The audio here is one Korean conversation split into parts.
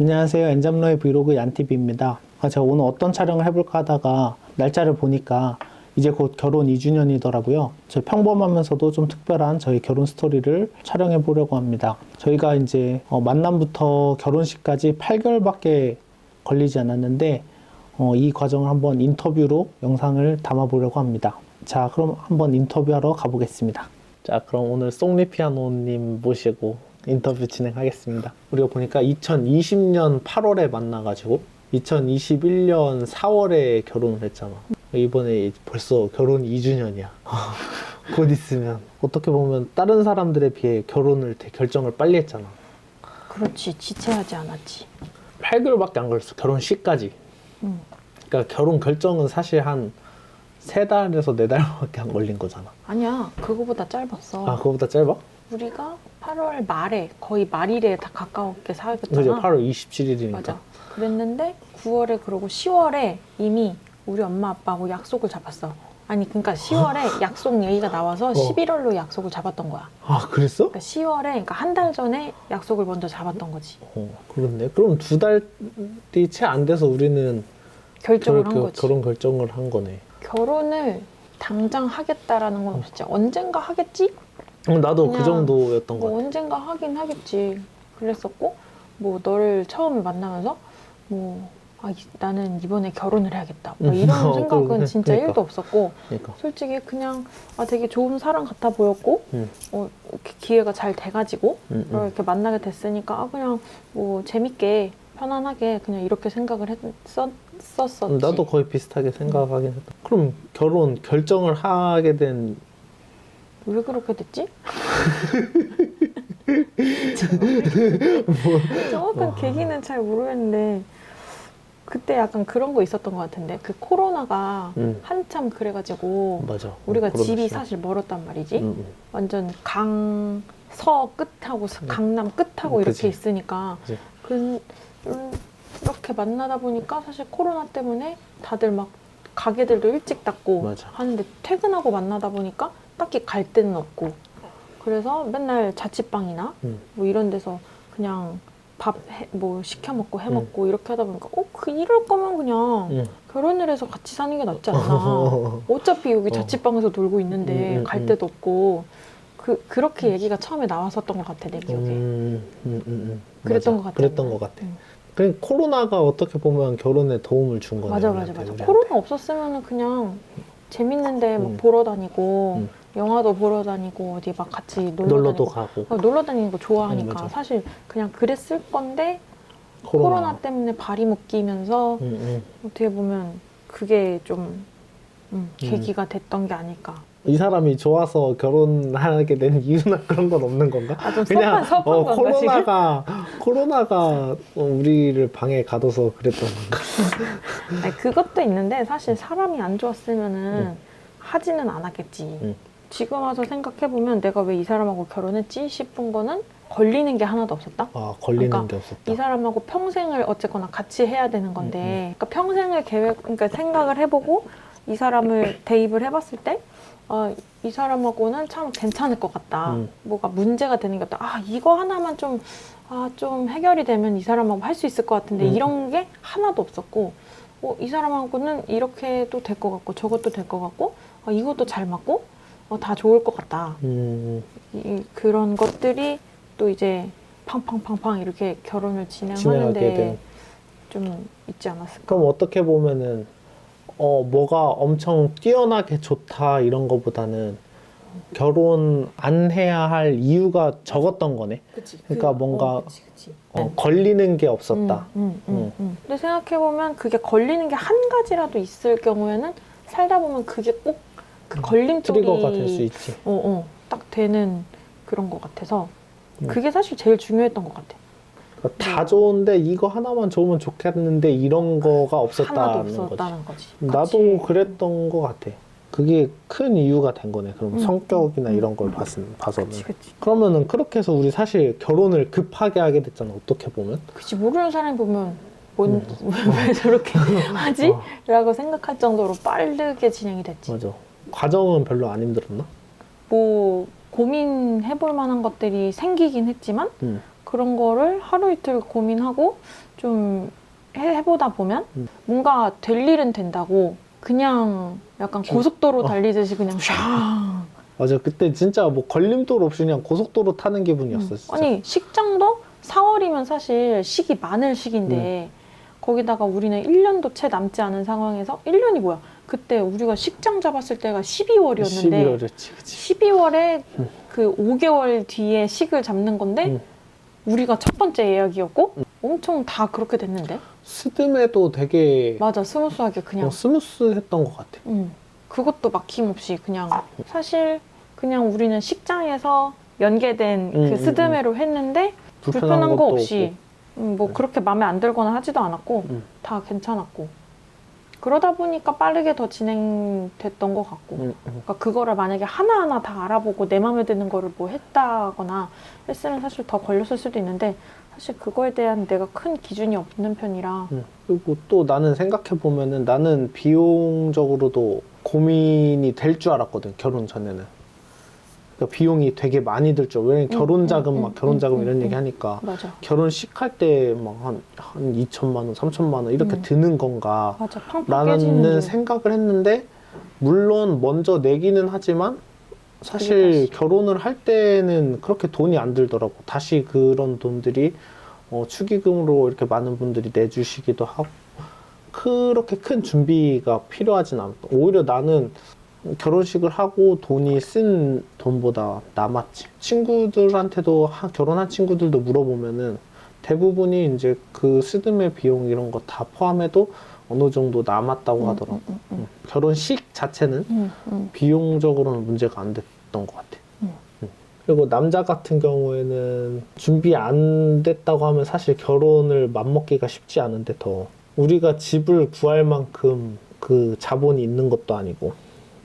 안녕하세요. 엔잡러의 브이로그 얀티비입니다. 아, 제가 오늘 어떤 촬영을 해볼까 하다가 날짜를 보니까 이제 곧 결혼 2주년이더라고요. 저희 평범하면서도 좀 특별한 저희 결혼 스토리를 촬영해 보려고 합니다. 저희가 이제 어, 만남부터 결혼식까지 8개월밖에 걸리지 않았는데 어, 이 과정을 한번 인터뷰로 영상을 담아 보려고 합니다. 자, 그럼 한번 인터뷰하러 가보겠습니다. 자, 그럼 오늘 송리피아노님 모시고 인터뷰 진행하겠습니다. 우리가 보니까 2020년 8월에 만나가지고 2021년 4월에 결혼을 했잖아. 이번에 벌써 결혼 2주년이야. 곧 있으면 어떻게 보면 다른 사람들에 비해 결혼을 되- 결정을 빨리 했잖아. 그렇지 지체하지 않았지 8개월밖에 안 걸렸어. 결혼식까지. 응. 그러니까 결혼 결정은 사실 한 세 달에서 네 달밖에 안 걸린 거잖아. 아니야 그거보다 짧았어 아, 그거보다 짧아? 우리가 8월 말에 거의 말일에 다 가까웠게 사귀었잖아 그죠? 8월 27일이니까. 맞아 그랬는데 9월에 그러고 10월에 이미 우리 엄마 아빠하고 약속을 잡았어 아니 그러니까 10월에 약속 얘기가 나와서 11월로 약속을 잡았던 거야 아, 그랬어? 그러니까 10월에 그러니까 한 달 전에 약속을 먼저 잡았던 거지 어, 그렇네. 그럼 두 달이 채 안 돼서 우리는 결정을 결, 한 거지 결혼 결정을 한 거네. 결혼을 당장 하겠다라는 건 진짜 언젠가 하겠지? 어, 나도 그 그냥 정도였던 거뭐 같아. 언젠가 하긴 하겠지. 그랬었고 뭐 너를 처음 만나면서 뭐 아, 이- 나는 이번에 결혼을 해야겠다. 뭐 이런 어, 생각은 그러네. 진짜 그러니까. 1도 없었고 그러니까. 솔직히 그냥 아 되게 좋은 사람 같아 보였고 응. 어, 이렇게 기회가 잘 돼가지고 응, 어, 응. 이렇게 만나게 됐으니까 아 그냥 뭐 재밌게 편안하게 그냥 이렇게 생각을 했었었지. 음, 나도 거의 비슷하게 생각하긴 했다. 그럼 결혼 결정을 하게 된 왜 그렇게 됐지? 정확한 계기는 잘 모르겠는데 그때 약간 그런 거 있었던 것 같은데 그 코로나가 음. 한참 그래가지고 맞아. 우리가 그런 집이. 사실 멀었단 말이지 응, 응. 완전 강서 끝하고 서- 음. 강남 끝하고 음, 이렇게. 있으니까 그치. 그 음, 이렇게 만나다 보니까 사실 코로나 때문에 다들 막 가게들도 일찍 닫고 맞아. 하는데 퇴근하고 만나다 보니까 딱히 갈 데는 없고 그래서 맨날 자취방이나 응. 뭐 이런 데서 그냥 밥 뭐 시켜 먹고 해 음. 먹고 이렇게 하다 보니까 어그 이럴 거면 그냥 응. 결혼을 해서 같이 사는 게 낫지 않나 어차피 여기 어. 자취방에서 놀고 있는데 음, 음, 갈 음. 데도 없고 그 그렇게 얘기가 처음에 나왔었던 것 같아 내 기억에 음, 음, 음, 음. 그랬던 맞아. 것 같아. 그랬던 것 같아. 응. 그 코로나가 어떻게 보면 결혼에 도움을 준 거네. 맞아 맞아 맞아 우리한테. 코로나 없었으면 그냥 재밌는데 막 음. 보러 다니고 음. 영화도 보러 다니고 어디 막 같이 놀러 놀러도 다니고 가고 어, 놀러 다니는 거 음, 좋아하니까 맞아. 사실 그냥 그랬을 건데 코로나, 때문에 발이 묶이면서 응, 응. 어떻게 보면 그게 좀 음, 음. 계기가 됐던 게 아닐까. 이 사람이 좋아서 결혼하게 된 이유나 그런 건 없는 건가? 아, 좀 그냥 섭한, 섭한 어, 건가, 코로나가 코로나가 어, 우리를 방에 가둬서 그랬던 건가? 아니, 그것도 있는데 사실 사람이 안 좋았으면은 음. 하지는 않았겠지. 음. 지금 와서 생각해보면 내가 왜 이 사람하고 결혼했지 싶은 거는 걸리는 게 하나도 없었다. 아 걸리는 그러니까 게 없었다. 이 사람하고 평생을 어쨌거나 같이 해야 되는 건데, 음, 그러니까 평생을 계획, 그러니까 생각을 해보고 이 사람을 대입을 해봤을 때, 어, 이 사람하고는 참 괜찮을 것 같다. 음. 뭐가 문제가 되는 게 없다. 아, 이거 하나만 좀, 아, 좀 해결이 되면 이 사람하고 할 수 있을 것 같은데, 음. 이런 게 하나도 없었고, 어, 이 사람하고는 이렇게도 될 것 같고, 저것도 될 것 같고, 어, 이것도 잘 맞고, 어, 다 좋을 것 같다. 음, 이, 그런 것들이 또 이제 팡팡팡팡 이렇게 결혼을 진행하는데 된. 좀 있지 않았을까? 그럼 어떻게 보면은 어 뭐가 엄청 뛰어나게 좋다 이런 거보다는 결혼 안 해야 할 이유가 적었던 거네. 그치. 그러니까 뭔가 그치, 그치. 어, 걸리는 게 없었다. 음, 음, 음, 음. 음. 근데 생각해 보면 그게 걸리는 게 한 가지라도 있을 경우에는 살다 보면 그게 꼭그 걸림돌이 음. 트리거가 될 수 있지. 어, 어, 딱 되는 그런 것 같아서 음. 그게 사실 제일 중요했던 것 같아. 그러니까 다 네. 좋은데 이거 하나만 좋으면 좋겠는데 이런 거가 하나도 없었다는 거지. 없었다는 거지. 나도. 그랬던 것 같아. 그게 큰 이유가 된 거네. 그럼 음. 성격이나 음. 이런 걸 봤, 봐서는. 그치, 그치. 그러면은 그렇게 해서 우리 사실 결혼을 급하게 하게 됐잖아. 어떻게 보면. 그치 모르는 사람이 보면 뭔, 음. 왜 저렇게 하지? 어, 라고 생각할 정도로 빠르게 진행이 됐지. 맞아. 과정은 별로 안 힘들었나? 뭐 고민해볼 만한 것들이 생기긴 했지만 응. 그런 거를 하루 이틀 고민하고 좀 해, 해보다 보면 음. 뭔가 될 일은 된다고 그냥 약간 좀- 고속도로 어. 달리듯이 그냥 샤 맞아 그때 진짜 뭐 걸림돌 없이 그냥 고속도로 타는 기분이었어 진짜. 아니 식장도 4월이면 사실 식이 많을 시기인데 거기다가 우리는 1년도 채 남지 않은 상황에서 1년이 뭐야? 그때 우리가 식장 잡았을 때가 12월이었는데 11월이었지 그치. 12월에 음. 그 5개월 뒤에 식을 잡는 건데 음. 우리가 첫 번째 예약이었고 엄청 다 그렇게 됐는데? 스드메도 되게 맞아 스무스하게 그냥. 어, 스무스했던 것 같아. 음, 그것도 막힘없이 그냥 사실 그냥 우리는 식장에서 연계된 음, 그 음, 스드메로 했는데 불편한, 거 것도 없이 음, 뭐 음. 그렇게 마음에 안 들거나 하지도 않았고 음. 다 괜찮았고 그러다 보니까 빠르게 더 진행됐던 것 같고 음, 음. 그러니까 그거를 만약에 하나하나 다 알아보고 내 마음에 드는 거를 뭐 했다거나 했으면 사실 더 걸렸을 수도 있는데 사실 그거에 대한 내가 큰 기준이 없는 편이라 음. 그리고 또 나는 생각해 보면은 나는 비용적으로도 고민이 될 줄 알았거든 결혼 전에는. 그러니까 비용이 되게 많이 들 줄. 왜냐면 음, 결혼 음, 자금 음, 막 결혼 자금 음, 이런 음, 얘기 음. 하니까 맞아 결혼식 할 때 막한한 2천만 원, 3천만 원 이렇게 음. 드는 건가? 맞아 팡팡 깨지는 라는 게 생각을 했는데 물론 먼저 내기는 하지만 사실. 결혼을 할 때는 그렇게 돈이 안 들더라고. 다시 그런 돈들이 어, 축의금으로 이렇게 많은 분들이 내주시기도 하고 그렇게 큰 준비가 필요하진 않았다. 오히려 나는 결혼식을 하고 돈이 쓴 돈보다 남았지. 친구들한테도 하- 결혼한 친구들도 물어보면은 대부분이 이제 그 스드메 비용 이런 거 다 포함해도 어느 정도 남았다고 음, 하더라고. 음, 음, 음. 결혼식 자체는 음, 음. 비용적으로는 문제가 안 됐던 것 같아. 음. 음. 그리고 남자 같은 경우에는 준비 안 됐다고 하면 사실 결혼을 맘먹기가 쉽지 않은데 더 우리가 집을 구할 만큼 그 자본이 있는 것도 아니고.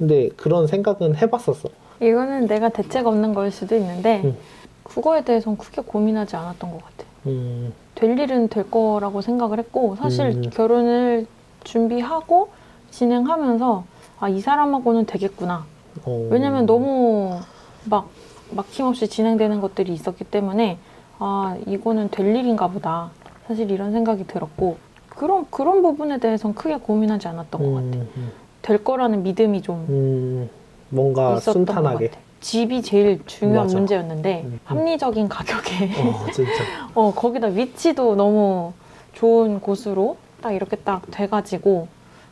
근데 그런 생각은 해봤었어. 이거는 내가 대책 없는 걸 수도 있는데 음. 그거에 대해서는 크게 고민하지 않았던 것 같아. 음, 될 일은 될 거라고 생각을 했고 사실 음. 결혼을 준비하고 진행하면서 아 이 사람하고는 되겠구나. 어, 왜냐면 너무 막 막힘없이 진행되는 것들이 있었기 때문에 아 이거는 될 일인가 보다. 사실 이런 생각이 들었고 그런 그런 부분에 대해서는 크게 고민하지 않았던 것 같아. 음, 음, 될 거라는 믿음이 좀 음, 뭔가 있었던 순탄하게. 것 같아. 집이 제일 중요한 맞아. 문제였는데 음, 음. 합리적인 가격에 어, 진짜. 어 거기다 위치도 너무 좋은 곳으로 딱 이렇게 딱 돼가지고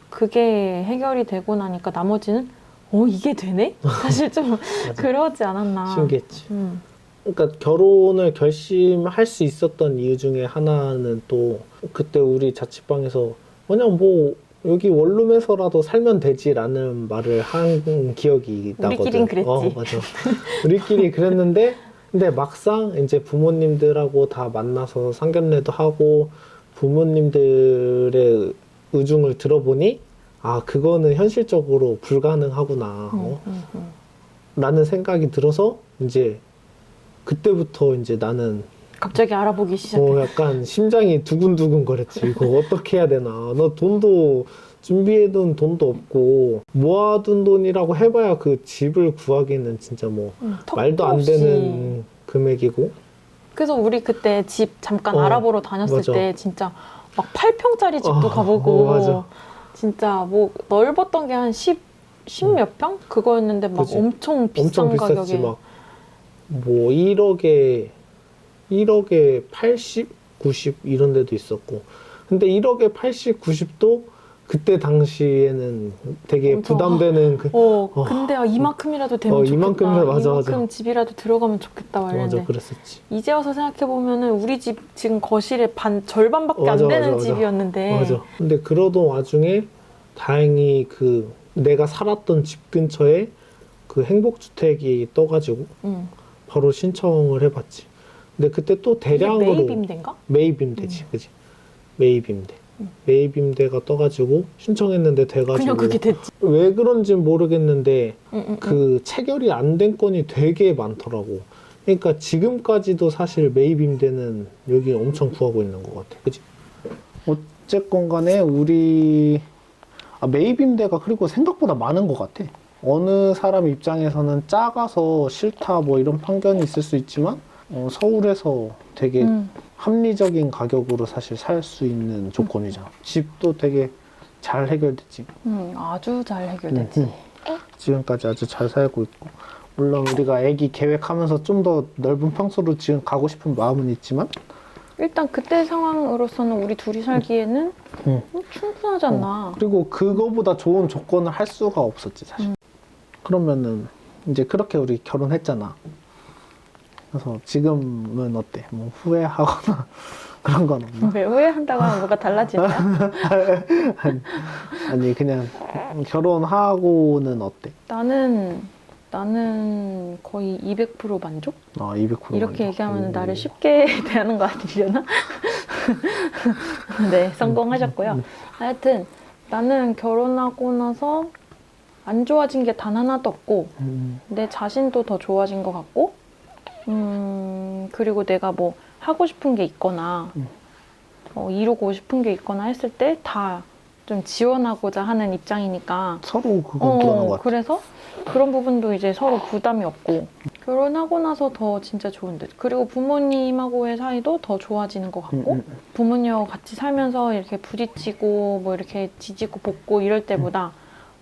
그게 해결이 되고 나니까 나머지는 어 이게 되네? 사실 좀 맞아. 그러지 않았나. 신기했지. 음, 그러니까 결혼을 결심할 수 있었던 이유 중에 하나는 또 그때 우리 자취방에서 그냥 뭐 여기 원룸에서라도 살면 되지라는 말을 한 기억이 나거든. 우리끼린 그랬지. 어, 맞아. 우리끼리 그랬는데 근데 막상 이제 부모님들하고 다 만나서 상견례도 하고 부모님들의 의중을 들어보니 아 그거는 현실적으로 불가능하구나. 어? 음, 음, 음. 라는 생각이 들어서 이제 그때부터 이제 나는 갑자기 알아보기 시작해. 어 약간 심장이 두근두근 거렸지 이거 어떻게 해야 되나 너 돈도 준비해둔 돈도 없고 모아둔 돈이라고 해봐야 그 집을 구하기는 진짜 뭐 음, 턱도 말도 안 없이. 되는 금액이고 그래서 우리 그때 집 잠깐 어, 알아보러 다녔을 맞아. 때 진짜 막 8평짜리 집도 어, 가보고 어, 맞아. 진짜 뭐 넓었던 게 한 10, 10몇 평? 그거였는데 막 그치. 엄청 비싼 엄청 비쌌지 가격에 막 뭐 1억에 1억에 80, 90 이런 데도 있었고 근데 1억에 80, 90도 그때 당시에는 되게 엄청, 부담되는 그 어, 어. 근데 아, 이만큼이라도 되면 어, 좋겠다. 이만큼이라- 맞아, 맞아. 이만큼 집이라도 들어가면 좋겠다. 막 맞아 그랬었지 이제 와서 생각해 보면은 우리 집 지금 거실에 반 절반밖에 맞아, 안 되는 맞아, 맞아. 집이었는데 맞아. 근데 그러던 와중에 다행히 그 내가 살았던 집 근처에 그 행복주택이 떠가지고 응. 바로 신청을 해봤지. 근데 그때 또 대량으로 매입임대인가? 매입임대지, 그지? 매입임대. 음. 매입임대가 떠가지고 신청했는데 돼가지고 그냥 그게 됐지. 왜 그런지는 모르겠는데 응, 응, 응. 그 체결이 안 된 건이 되게 많더라고. 그러니까 지금까지도 사실 매입 임대는 여기 엄청 구하고 있는 것 같아. 그지? 어쨌건 간에 우리 아, 매입 임대가 그리고 생각보다 많은 것 같아. 어느 사람 입장에서는 작아서 싫다 뭐 이런 편견이 있을 수 있지만 어, 서울에서 되게 음. 합리적인 가격으로 사실 살 수 있는 조건이잖아. 집도 되게 잘 해결됐지. 음, 아주 잘 해결됐지. 음, 지금까지 아주 잘 살고 있고. 물론 우리가 아기 계획하면서 좀 더 넓은 평수로 지금 가고 싶은 마음은 있지만 일단 그때 상황으로서는 우리 둘이 살기에는 음. 음, 충분하지 않나. 그리고 그거보다 좋은 조건을 할 수가 없었지 사실. 그러면은 이제 그렇게 우리 결혼했잖아. 그래서 지금은 어때? 뭐 후회하거나 그런 건 없나? 왜 후회한다고 하면 뭐가 달라지나? 아니 그냥 결혼하고는 어때? 나는 나는 거의 200% 만족? 아 200% 이렇게. 얘기하면 오. 나를 쉽게 대하는 거 아니려나? 네, 성공하셨고요. 하여튼 나는 결혼하고 나서 안 좋아진 게 단 하나도 없고 음, 내 자신도 더 좋아진 것 같고 음 그리고 내가 뭐 하고 싶은 게 있거나 음. 어, 이루고 싶은 게 있거나 했을 때 다 좀 지원하고자 하는 입장이니까 서로 그건 그러는 것 같아. 그래서 그런 부분도 이제 서로 부담이 없고 결혼하고 나서 더 진짜 좋은 듯. 그리고 부모님하고의 사이도 더 좋아지는 것 음, 같고 음, 부모님하고 같이 살면서 이렇게 부딪히고 뭐 이렇게 지지고 볶고 이럴 때보다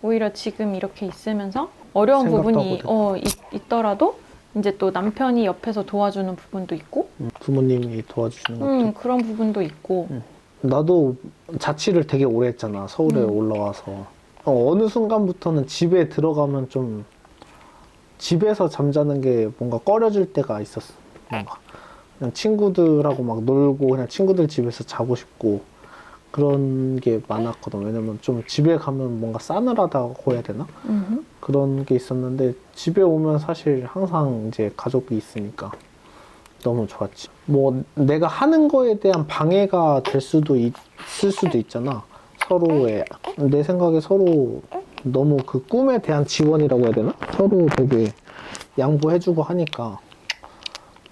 오히려 지금 이렇게 있으면서 어려운 생각도 부분이 하고 어, 있, 더라도 이제 또 남편이 옆에서 도와주는 부분도 있고 음, 부모님이 도와주시는 것도 음, 그런 부분도 있고 음. 나도 자취를 되게 오래 했잖아. 서울에 음. 올라와서. 어, 어느 순간부터는 집에 들어가면 좀 집에서 잠자는 게 뭔가 꺼려질 때가 있었어. 뭔가. 그냥 친구들하고 막 놀고 그냥 친구들 집에서 자고 싶고 그런 게 많았거든. 왜냐면 좀 집에 가면 뭔가 싸늘하다고 해야 되나? 음흠. 그런 게 있었는데 집에 오면 사실 항상 이제 가족이 있으니까 너무 좋았지. 뭐 내가 하는 거에 대한 방해가 될 수도 있을 수도 있잖아. 서로의 내 생각에 서로 너무 그 꿈에 대한 지원이라고 해야 되나? 서로 되게 양보해주고 하니까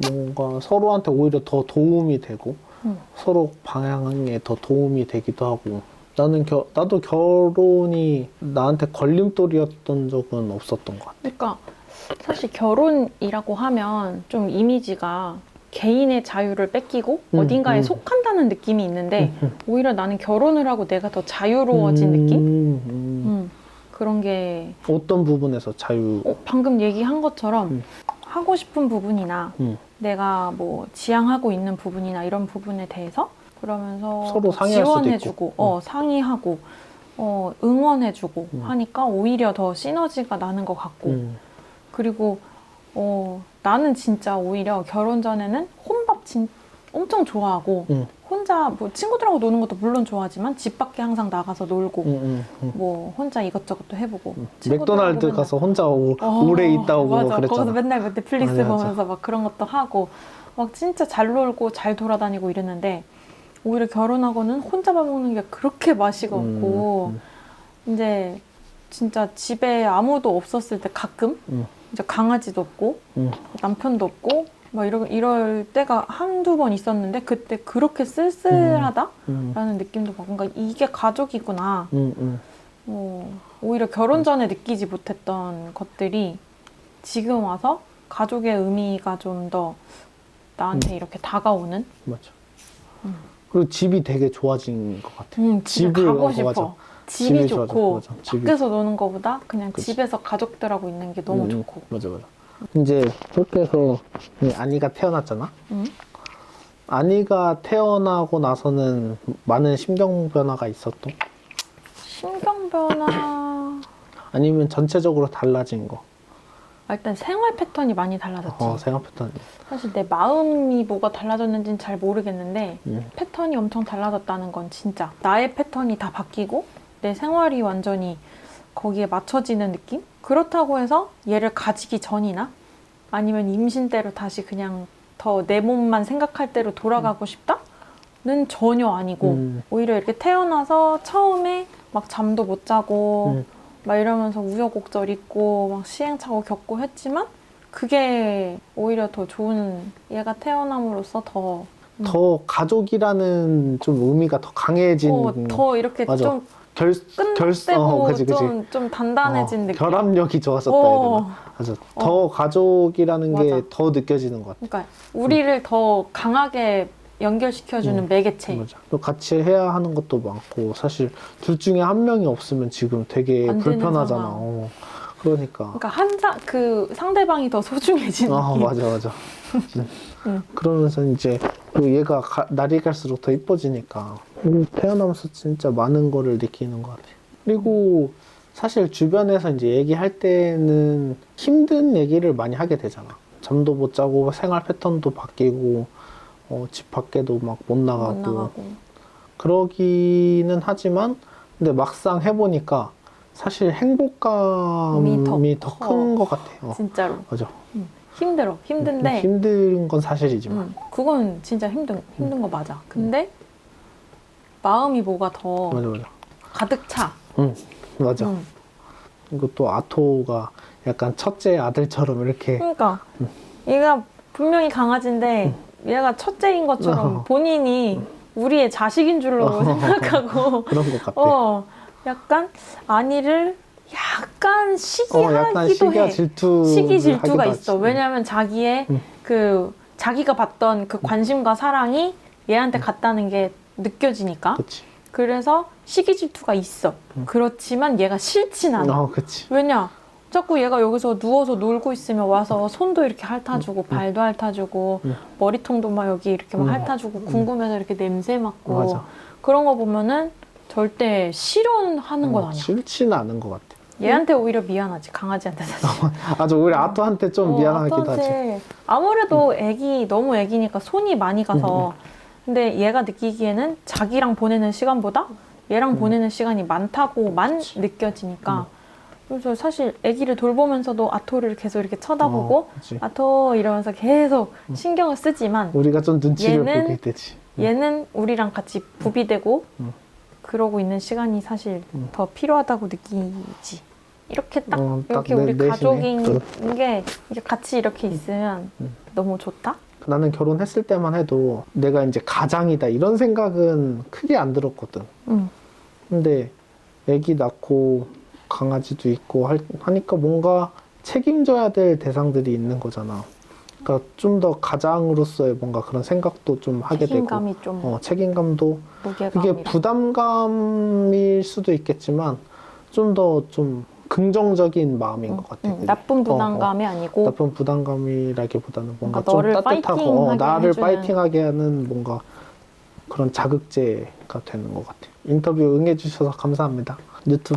뭔가 서로한테 오히려 더 도움이 되고 음. 서로 방향에 더 도움이 되기도 하고 나는 겨, 나도 결혼이 나한테 걸림돌이었던 적은 없었던 것 같아. 그러니까 사실 결혼이라고 하면 좀 이미지가 개인의 자유를 뺏기고 음, 어딘가에 음. 속한다는 느낌이 있는데 오히려 나는 결혼을 하고 내가 더 자유로워진 음, 느낌? 음. 음, 그런 게 어떤 부분에서 자유? 어, 방금 얘기한 것처럼 음. 하고 싶은 부분이나 음. 내가 뭐 지향하고 있는 부분이나 이런 부분에 대해서 그러면서 서로 상의할 수도 지원해주고 있고. 어, 상의하고 어, 응원해주고 음. 하니까 오히려 더 시너지가 나는 것 같고 음. 그리고 어, 나는 진짜 오히려 결혼 전에는 혼밥 진, 엄청 좋아하고 음. 혼자 뭐 친구들하고 노는 것도 물론 좋아하지만 집 밖에 항상 나가서 놀고 음, 음, 음. 뭐 혼자 이것저것도 해보고 음. 맥도날드 가서 혼자 오, 어, 오래 있다 오고 맞아. 그랬잖아. 거기서 맨날 뭐 넷플릭스 맞아, 맞아. 보면서 막 그런 것도 하고 막 진짜 잘 놀고 잘 돌아다니고 이랬는데 오히려 결혼하고는 혼자 밥 먹는 게 그렇게 맛이 없고 음, 이제 진짜 집에 아무도 없었을 때 가끔 음. 이제 강아지도 없고 음. 남편도 없고 막 이러, 이럴 때가 한두 번 있었는데 그때 그렇게 쓸쓸하다라는 음, 느낌도 받고 뭔가 이게 가족이구나 음, 음. 어, 오히려 결혼 전에 느끼지 못했던 것들이 지금 와서 가족의 의미가 좀 더 나한테 이렇게 다가오는 맞아. 음. 그리고 집이 되게 좋아진 것 같아. 음, 집을 가고 어, 싶어 맞아. 집이, 집이 좋고 맞아. 집이. 밖에서 노는 것보다 그냥 그치. 집에서 가족들하고 있는 게 너무 음, 좋고 맞아 맞아. 이제 그렇게 해서 이 아니가 태어났잖아. 음? 아니가 태어나고 나서는 많은 심경 변화가 있었던? 신경 변화 아니면 전체적으로 달라진 거? 아, 일단 생활 패턴이 많이 달라졌지 어, 생각 패턴. 사실 내 마음이 뭐가 달라졌는지는 잘 모르겠는데 음. 패턴이 엄청 달라졌다는 건 진짜 나의 패턴이 다 바뀌고 내 생활이 완전히 거기에 맞춰지는 느낌? 그렇다고 해서 얘를 가지기 전이나 아니면 임신 때로 다시 그냥 더 내 몸만 생각할 대로 돌아가고 싶다 는 전혀 아니고 음. 오히려 이렇게 태어나서 처음에 막 잠도 못 자고 음. 막 이러면서 우여곡절 있고 막 시행착오 겪고 했지만 그게 오히려 더 좋은 얘가 태어남으로써 더 음. 더 가족이라는 좀 의미가 더 강해진 어, 더 이렇게 맞아. 좀 결, 결, 어, 그지, 그지. 좀, 좀 단단해진 어, 느낌. 결합력이 좋았었다 어, 해야 되나? 맞아. 더 가족이라는 게 어. 맞아. 더 느껴지는 것 같아. 그러니까 우리를 더 강하게 연결시켜주는 음. 매개체. 맞아. 또 같이 해야 하는 것도 많고 사실 둘 중에 한 명이 없으면 지금 되게 안 되는 불편하잖아. 상황. 어. 그러니까. 그러니까 한사 그 상대방이 더 소중해지는 아 느낌. 맞아 맞아. 응. 그러면서 이제 또 얘가 가- 날이 갈수록 더 이뻐지니까 음, 태어나면서 진짜 많은 거를 느끼는 것 같아. 그리고 사실 주변에서 이제 얘기할 때는 힘든 얘기를 많이 하게 되잖아. 잠도 못 자고 생활 패턴도 바뀌고 어, 집 밖에도 막 못 나가고, 못 나가고. 그러기는 하지만 근데 막상 해보니까 사실 행복감이 더더 커. 큰것 같아. 어, 진짜로 맞아. 힘들어. 힘든데 힘든 건 사실이지만. 음, 그건 진짜 힘든 힘든 거 맞아. 근데 마음이 뭐가 더 맞아 맞아. 가득 차. 응 맞아. 음. 그리고 또 아토가 약간 첫째 아들처럼 이렇게 그러니까 얘가 분명히 강아지인데 얘가 첫째인 것처럼 어. 본인이 우리의 자식인 줄로 어. 생각하고 그런 것 같아. 어 약간 아니를 약간 어, 시기하기도 약간 시기와 해. 질투 시기 질투가 있어. 왜냐하면 자기의 음. 그 자기가 받던 그 관심과 사랑이 얘한테 갔다는 게 느껴지니까. 그치. 그래서 시기 질투가 있어. 음. 그렇지만 얘가 싫진 않아. 어, 그치. 왜냐? 자꾸 얘가 여기서 누워서 놀고 있으면 와서 손도 이렇게 핥아주고 발도 핥아주고 음. 머리통도 막 여기 이렇게 막 음. 핥아주고 궁금해서 이렇게 냄새 맡고 맞아. 그런 거 보면은 절대 싫어하는 건 어, 아니야. 싫지는 않은 것 같아. 얘한테 오히려 미안하지 강아지한테 사실. 아주 오히려 아토한테 좀 어, 미안하기도 하지. 아빠한테 아무래도 애기 너무 애기니까 손이 많이 가서 음, 근데 얘가 느끼기에는 자기랑 보내는 시간보다 얘랑 음. 보내는 시간이 많다고만 그치. 느껴지니까 그래서 사실 애기를 돌보면서도 아토를 계속 이렇게 쳐다보고 어. 아토 이러면서 계속 음. 신경을 쓰지만 우리가 좀 눈치를 얘는- 보게 되지. 음. 얘는 우리랑 같이 부비되고 음. 그러고 있는 시간이 사실 음. 더 필요하다고 느끼지. 이렇게 딱 어, 딱 이렇게 내- 우리 내시네. 가족인 그- 게 같이 이렇게 있으면 음. 너무 좋다. 나는 결혼했을 때만 해도 내가 이제 가장이다 이런 생각은 크게 안 들었거든. 응. 근데 아기 낳고 강아지도 있고 할- 하니까 뭔가 책임져야 될 대상들이 있는 거잖아. 그러니까 좀 더 가장으로서의 뭔가 그런 생각도 좀 하게 되고, 책임감이 좀 어, 책임감도 무게감이 그게 부담감일 수도 있겠지만 좀 더좀 긍정적인 마음인 것 같아. 그게. 나쁜 어, 어. 부담감이 아니고 나쁜 부담감이라기보다는 뭔가 뭔가 좀 너를 따뜻하고 어, 파이팅하게 나를 해주는- 파이팅하게 하는 뭔가 그런 자극제가 되는 것 같아요. 인터뷰 응해주셔서 감사합니다. 유튜브